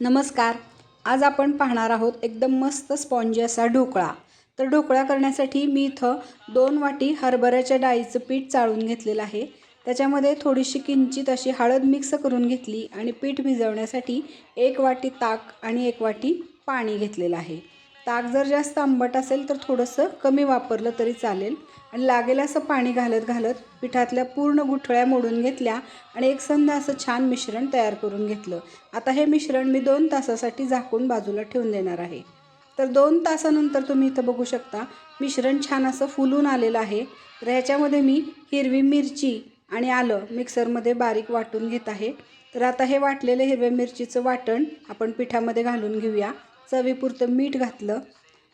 नमस्कार. आज आपण पाहणार आहोत एकदम मस्त स्पॉन्जी असा ढोकळा. तर ढोकळा करण्यासाठी मी इथं दोन वाटी हरभऱ्याच्या डाळीचं पीठ चाळून घेतलेलं आहे. त्याच्यामध्ये थोडीशी किंचित अशी हळद मिक्स करून घेतली आणि पीठ भिजवण्यासाठी एक वाटी ताक आणि एक वाटी पाणी घेतलेलं आहे. ताक जर जास्त आंबट असेल तर थोडंसं कमी वापरलं तरी चालेल. आणि लागेल असं पाणी घालत घालत पिठातल्या पूर्ण गुठळ्या मोडून घेतल्या आणि एक संध असं छान मिश्रण तयार करून घेतलं. आता हे मिश्रण मी दोन तासासाठी झाकून बाजूला ठेवून देणार आहे. तर दोन तासानंतर तुम्ही इथं बघू शकता मिश्रण छान असं फुलून आलेलं आहे. तर ह्याच्यामध्ये मी हिरवी मिरची आणि आलं मिक्सरमध्ये बारीक वाटून घेत आहे. तर आता हे वाटलेलं हिरव्या मिरचीचं वाटण आपण पिठामध्ये घालून घेऊया. चवीपुरतं मीठ घातलं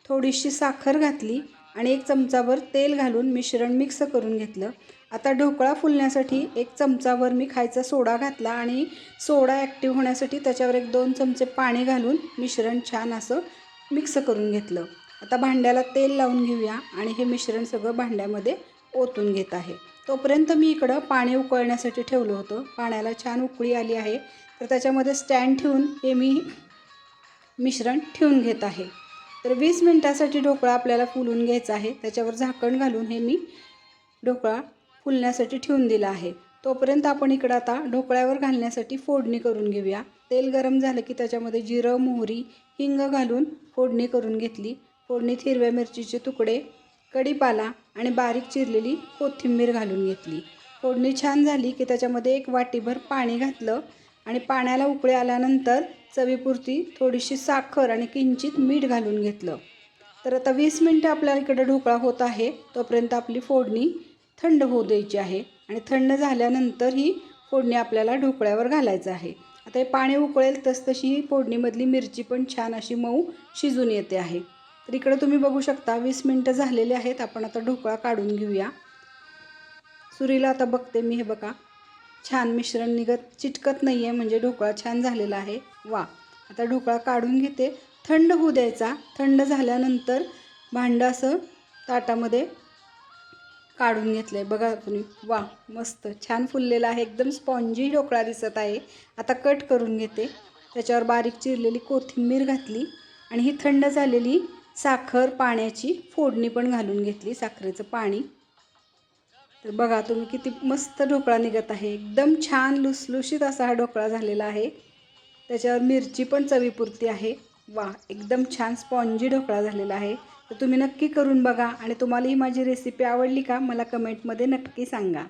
थोडीशी साखर घातली आणि एक चमचाभर तेल घालून मिश्रण मिक्स करून घेतलं. आता ढोकळा फुलण्यासाठी एक चमचाभर मी खायचा सोडा घातला आणि सोडा ॲक्टिव्ह होण्यासाठी त्याच्यावर एक दोन चमचे पाणी घालून मिश्रण छान असं मिक्स करून घेतलं. आता भांड्याला तेल लावून घेऊया आणि हे मिश्रण सगळं भांड्यामध्ये ओतून घेत आहे. तोपर्यंत मी इकडं पाणी उकळण्यासाठी ठेवलं होतं. पाण्याला छान उकळी आली आहे. तर त्याच्यामध्ये स्टँड ठेवून हे मी मिश्रण ठेवून घेत आहे. तर वीस मिनटासाठी ढोकळा आपल्याला फुलून घ्यायचा आहे. त्याच्यावर झाकण घालून हे मी ढोकळा फुलण्यासाठी ठेवून दिला आहे. तोपर्यंत आपण इकडं आता ढोकळ्यावर घालण्यासाठी फोडणी करून घेऊया. तेल गरम झालं की त्याच्यामध्ये जिरं मोहरी हिंग घालून फोडणी करून घेतली. फोडणीत हिरव्या मिरचीचे तुकडे कढीपाला आणि बारीक चिरलेली कोथिंबीर घालून घेतली. फोडणी छान झाली की त्याच्यामध्ये एक वाटीभर पाणी घातलं आणि पाण्याला उकळी आल्यानंतर चवीपुरती थोडीशी साखर आणि किंचित मीठ घालून घेतलं. तर आता वीस मिनटं आपल्या इकडं ढोकळा होत आहे. तोपर्यंत आपली फोडणी थंड होऊ द्यायची आहे आणि थंड झाल्यानंतर ही फोडणी आपल्याला ढोकळ्यावर घालायचं आहे. आता हे पाणी उकळेल तसतशी ही फोडणीमधली मिरची पण छान अशी मऊ शिजून येते आहे. तर इकडं तुम्ही बघू शकता वीस मिनटं झालेले आहेत. आपण आता ढोकळा काढून घेऊया. सुरीला आता बघते मी हे बघा. छान मिश्रण निघत चिटकत नाही आहे म्हणजे ढोकळा छान झालेला आहे. वा. आता ढोकळा काढून घेते. थंड होऊ द्यायचा. थंड झाल्यानंतर भांडं असं ताटामध्ये काढून घेतलं आहे बघा तुम्ही. वा मस्त. छान फुललेला आहे. एकदम स्पॉन्जी ढोकळा दिसत आहे. आता कट करून घेते. त्याच्यावर बारीक चिरलेली कोथिंबीर घातली आणि ही थंड झालेली साखर पाण्याची फोडणी पण घालून घेतली साखरेचं पाणी. तर बघा तुम्ही किती मस्त ढोकळा निघत आहे. एकदम छान लुसलुशीत असा हा ढोकळा झालेला आहे. त्याच्यावर मिरची पण चवीपुरती आहे. वा एकदम छान स्पॉन्जी ढोकळा झालेला आहे. तर तुम्ही नक्की करून बघा आणि तुम्हाला ही माझी रेसिपी आवडली का मला कमेंटमध्ये नक्की सांगा.